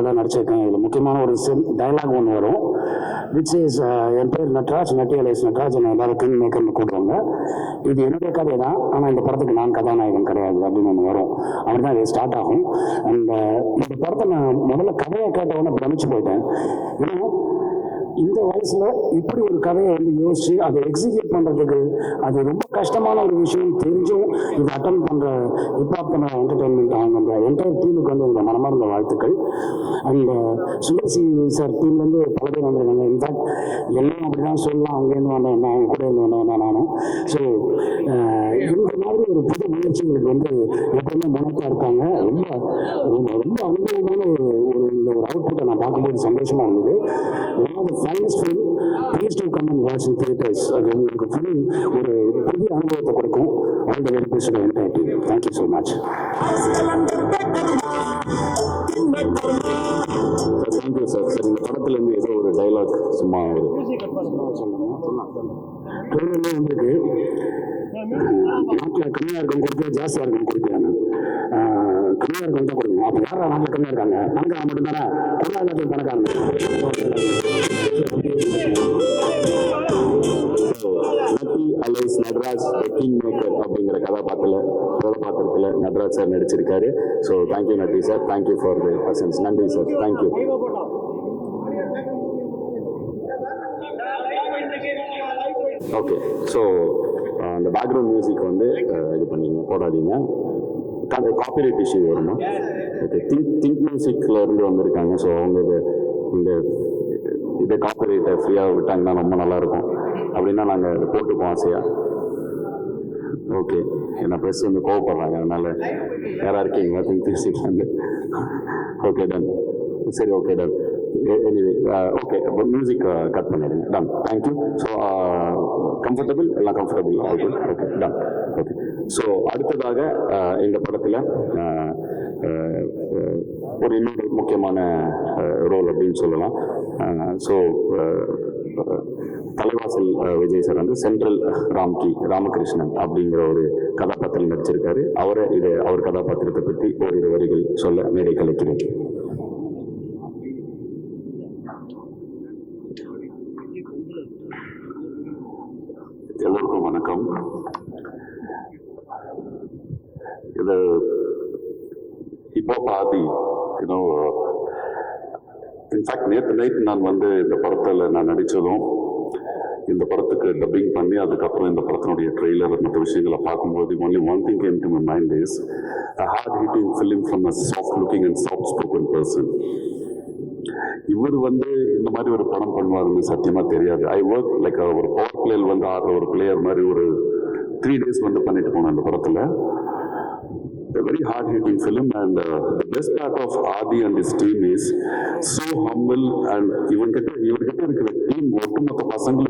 படத்தில் தான் நடிச்சிருக்கேன் இதில். முக்கியமான ஒரு சிம் டைலாக் ஒன்று வரும். விச் இஸ் என் பேர் நட்ராஜ் நட்டியலேஸ் நட்ராஜ் என்ன எல்லாரும் கிங் மேக்கர்னு கூப்பிடுவாங்க. இது என்னுடைய கதை தான் ஆனால் இந்த படத்துக்கு நான் கதாநாயகன் கிடையாது அப்படின்னு ஒன்று வரும். அப்படி தான் இது ஸ்டார்ட் ஆகும். அந்த இந்த படத்தை நான் முதல்ல கதையை கேட்ட உடனே பிரமிச்சு போயிட்டேன். ஏன்னா இந்த வயசுல இப்படி ஒரு கதையை வந்து யோசிச்சு அதை எக்ஸிக்யூட் பண்றதுக்கு அது ரொம்ப கஷ்டமான ஒரு விஷயம். தெரிஞ்சும் இதை அட்டன் பண்ற ஹிப்ஹாப் என்டர்டைன்மெண்ட் அவங்க அந்த என்டையர் டீமுக்கு வந்து இந்த மனமார்ந்த வாழ்த்துக்கள். அண்ட் uh, சுந்தர்சி சார் டீம்லேருந்து பல பேர் வந்திருக்காங்க. இன்ஃபேக்ட் எல்லாம் அப்படிதான் சொல்லலாம். அங்கேருந்து வந்தேன் நான் அவங்க கூட இருந்து வந்தேன் நானும் ஸோ uh, இந்த மாதிரி ஒரு புது முயற்சிகளுக்கு வந்து எப்பவுமே முனைப்பா இருக்காங்க ரொம்ப ரொம்ப ரொம்ப அனுபவமான ஒரு அவுட்புட்டை நான் பார்க்கும்போது சந்தோஷமா இருந்தது. One of the finest film please do come and watch in theatres அது உங்களுக்கு ஃபுல் ஒரு புதிய அனுபவத்தை கொடுக்கும். All the very best entire team thank you so much thank you sir sir இந்த படத்துலேருந்து ஏதோ ஒரு டைலாக் சும்மா ஒரு ட்ரெயினர்லேயே வந்திருக்கு. நாட்டில் கம்மியாக இருக்கும் கொடுத்து ஜாஸ்தியாக இருக்கும் கொடுக்குறாங்க கம்மியாக இருக்கும் தான் யாரா நாட்டில் கம்மியாக இருக்காங்க. பணக்காரன் மட்டும்தானே? பொருளாதாரத்தில் பணக்காரங்க Natty alias Nataraj king maker அப்படிங்கிற கதாபாத்திரத்தில் கதாபாத்திரத்தில் நட்ராஜ் சார் நடிச்சிருக்காரு. So thank you Natti sir thank you for the persons நன்றி sir thank you okay so அந்த பேக்ரவுண்ட் மியூசிக் வந்து uh, இது பண்ணீங்க போடாதீங்க. காப்பிரைட் இஷ்யூ வருமா ஓகே திங்க் திங்க் மியூசிக்ல இருந்து வந்திருக்காங்க. ஸோ அவங்க இது இந்த இதை காப்பிரைட்டை ஃப்ரீயாக விட்டாங்கன்னா ரொம்ப நல்லா இருக்கும் அப்படின்னா நாங்கள் இதை போட்டுப்போம் ஆசையாக ஓகே என்ன ப்ரெஸ் வந்து கோவப்படுறாங்க. அதனால யாராக இருக்கீங்களா? திங்க் மியூசிக்லேருந்து ஓகே டன் சரி okay done anyway okay music cut பண்ணிடுங்க. Done thank you so comfortable எல்லாம் comfortable okay okay done okay so அடுத்ததாக இந்த படத்தில் ஒரு இன்னொரு முக்கியமான ரோல் அப்படின்னு சொல்லலாம். ஸோ தலைவாசல் விஜய் சார் வந்து சென்ட்ரல் ராம்கி ராமகிருஷ்ணன் அப்படிங்கிற ஒரு கதாபாத்திரம் நடிச்சிருக்காரு. அவரை இது அவர் கதாபாத்திரத்தை பற்றி ஓரிரு வரிகள் சொல்ல மேடை கலைக்கிறேன். எல்லோருக்கும் வணக்கம். இது இப்போ பாதி இன்னும் இன்ஃபேக்ட் நேற்று நைட் நான் வந்து இந்த படத்தில் நான் நடித்ததும் இந்த படத்துக்கு டப்பிங் பண்ணி அதுக்கப்புறம் இந்த படத்தினுடைய ட்ரெய்லர் மற்ற விஷயங்களை பார்க்கும்போது only one thing came to my mind is a hard hitting film from a soft looking and soft spoken person இவர் வந்து இந்த மாதிரி ஒரு படம் பண்ணுவாருன்னு சத்தியமா தெரியாது. ஐ ஒர்க் லைக் ஒரு பவர் பிளேயர் வந்து ஆடுற ஒரு பிளேயர் மாதிரி ஒரு த்ரீ டேஸ் வந்து பண்ணிட்டு போனேன் அந்த படத்துல. A very hard hitting film and uh, the best part of Adi and his team is so humble and இவன் கிட்ட இவர்கிட்ட இருக்கிற டீம் ஒட்டுமொத்த பசங்களும்